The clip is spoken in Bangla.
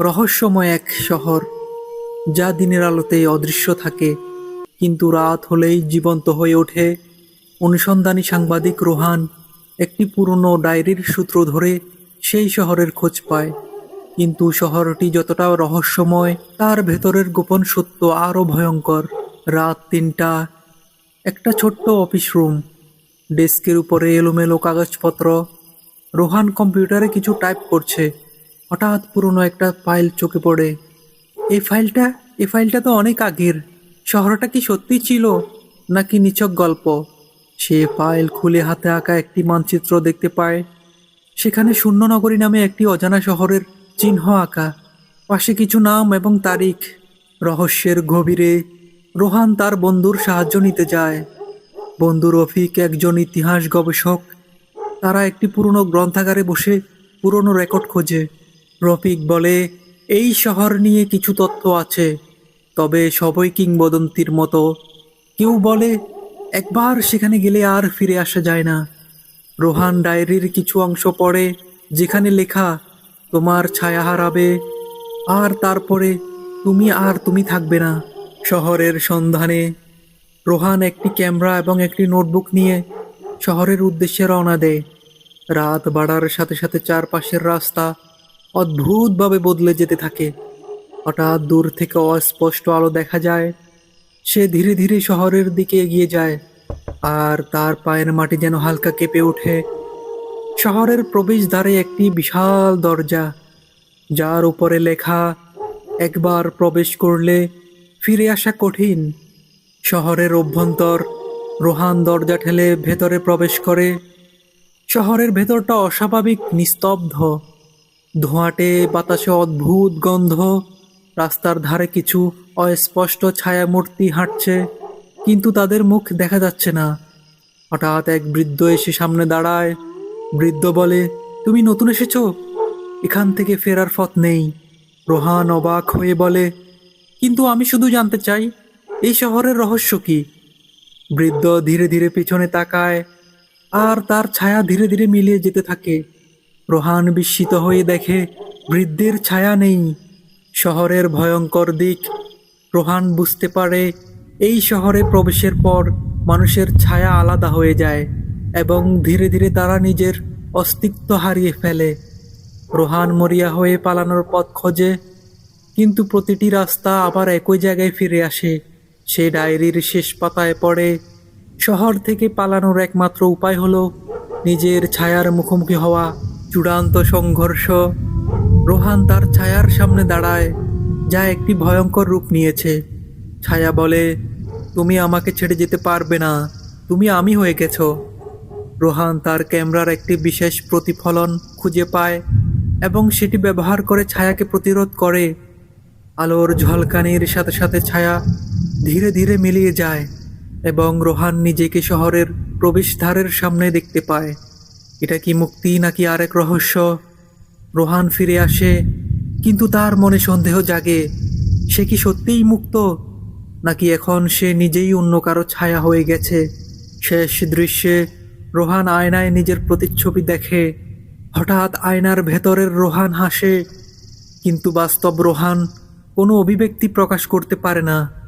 রহস্যময় এক শহর, যা দিনের আলোতে অদৃশ্য থাকে, কিন্তু রাত হলেই জীবন্ত হয়ে ওঠে। অনুসন্ধানী সাংবাদিক রোহান একটি পুরনো ডায়েরির সূত্র ধরে সেই শহরের খোঁজ পায়। কিন্তু শহরটি যতটা রহস্যময়, তার ভেতরের গোপন সত্য আরও ভয়ঙ্কর। রাত তিনটা, একটা ছোট্ট অফিস রুম, ডেস্কের উপরে এলোমেলো কাগজপত্র। রোহান কম্পিউটারে কিছু টাইপ করছে। হঠাৎ পুরনো একটা ফাইল চোখে পড়ে। এই ফাইলটা এই ফাইলটা তো অনেক আগের। শহরটা কি সত্যি ছিল, নাকি নিছক গল্প? সে ফাইল খুলে হাতে আঁকা একটি মানচিত্র দেখতে পায়। সেখানে শূন্যনগরী নামে একটি অজানা শহরের চিহ্ন আঁকা। পাশে কিছু নাম এবং তারিখ। রহস্যের গভীরে রোহান তার বন্ধুর সাহায্য নিতে যায়। বন্ধু রফিক একজন ইতিহাস গবেষক। তারা একটি পুরনো গ্রন্থাগারে বসে পুরনো রেকর্ড খোঁজে। রফিক বলে, এই শহর নিয়ে কিছু তথ্য আছে, তবে সবই কিংবদন্তির মতো। কেউ বলে, একবার সেখানে গেলে আর ফিরে আসা যায় না। রোহান ডায়েরির কিছু অংশ পড়ে, যেখানে লেখা, তোমার ছায়া হারাবে, আর তারপরে তুমি আর তুমি থাকবে না শহরের সন্ধানে রোহান একটি ক্যামেরা এবং একটি নোটবুক নিয়ে শহরের উদ্দেশ্যে রওনা দেয়। রাত বাড়ার সাথে সাথে চারপাশের রাস্তা অদ্ভুতভাবে বদলে যেতে থাকে। হঠাৎ দূর থেকে অস্পষ্ট আলো দেখা যায়। সে ধীরে ধীরে শহরের দিকে এগিয়ে যায় আর তার পায়ের মাটি যেন হালকা কেঁপে ওঠে। শহরের প্রবেশদ্বারে একটি বিশাল দরজা, যার উপরে লেখা, একবার প্রবেশ করলে ফিরে আসা কঠিন। শহরের অভ্যন্তর, রোহান দরজা ঠেলে ভেতরে প্রবেশ করে। শহরের ভেতরটা অস্বাভাবিক, নিস্তব্ধ। ধোঁয়াটে বাতাসে অদ্ভুত গন্ধ। রাস্তার ধারে কিছু অস্পষ্ট ছায়ামূর্তি হাঁটছে, কিন্তু তাদের মুখ দেখা যাচ্ছে না। হঠাৎ এক বৃদ্ধ এসে সামনে দাঁড়ায়। বৃদ্ধ বলে, তুমি নতুন এসেছ? এখান থেকে ফেরার পথ নেই। রোহান অবাক হয়ে বলে, কিন্তু আমি শুধু জানতে চাই, এই শহরের রহস্য কি? বৃদ্ধ ধীরে ধীরে পিছনে তাকায়, আর তার ছায়া ধীরে ধীরে মিলিয়ে যেতে থাকে। রোহান বিস্মিত হয়ে দেখে, বৃদ্ধের ছায়া নেই। শহরের ভয়ঙ্কর দিক। রোহান বুঝতে পারে, এই শহরে প্রবেশের পর মানুষের ছায়া আলাদা হয়ে যায় এবং ধীরে ধীরে তারা নিজের অস্তিত্ব হারিয়ে ফেলে। রোহান মরিয়া হয়ে পালানোর পথ খোঁজে, কিন্তু প্রতিটি রাস্তা আবার একই জায়গায় ফিরে আসে। সে ডায়েরির শেষ পাতায় পড়ে, শহর থেকে পালানোর একমাত্র উপায় হলো নিজের ছায়ার মুখোমুখি হওয়া। চূড়ান্ত সংঘর্ষ। রোহান তার ছায়ার সামনে দাঁড়ায়, যা একটি ভয়ঙ্কর রূপ নিয়েছে। ছায়া বলে, তুমি আমাকে ছেড়ে যেতে পারবে না। তুমি আমি হয়ে গেছো। রোহান তার ক্যামেরার একটি বিশেষ প্রতিফলন খুঁজে পায় এবং সেটি ব্যবহার করে ছায়াকে প্রতিরোধ করে। আলোর ঝলকানির সাথে সাথে ছায়া ধীরে ধীরে মিলিয়ে যায় এবং রোহান নিজেকে শহরের প্রবেশদ্বারের সামনে দেখতে পায়। এটা কি মুক্তি নাকি আরেক রহস্য? রোহান ফিরে আসে, কিন্তু তার মনে সন্দেহ জাগে, সে কি সত্যিই মুক্ত? নাকি এখন সে নিজেই অন্য কারও ছায়া হয়ে গেছে? শেষ দৃশ্যে রোহান আয়নায় নিজের প্রতিচ্ছবি দেখে। হঠাৎ আয়নার ভেতরের রোহান হাসে, কিন্তু বাস্তব রোহান কোনো অভিব্যক্তি প্রকাশ করতে পারে না।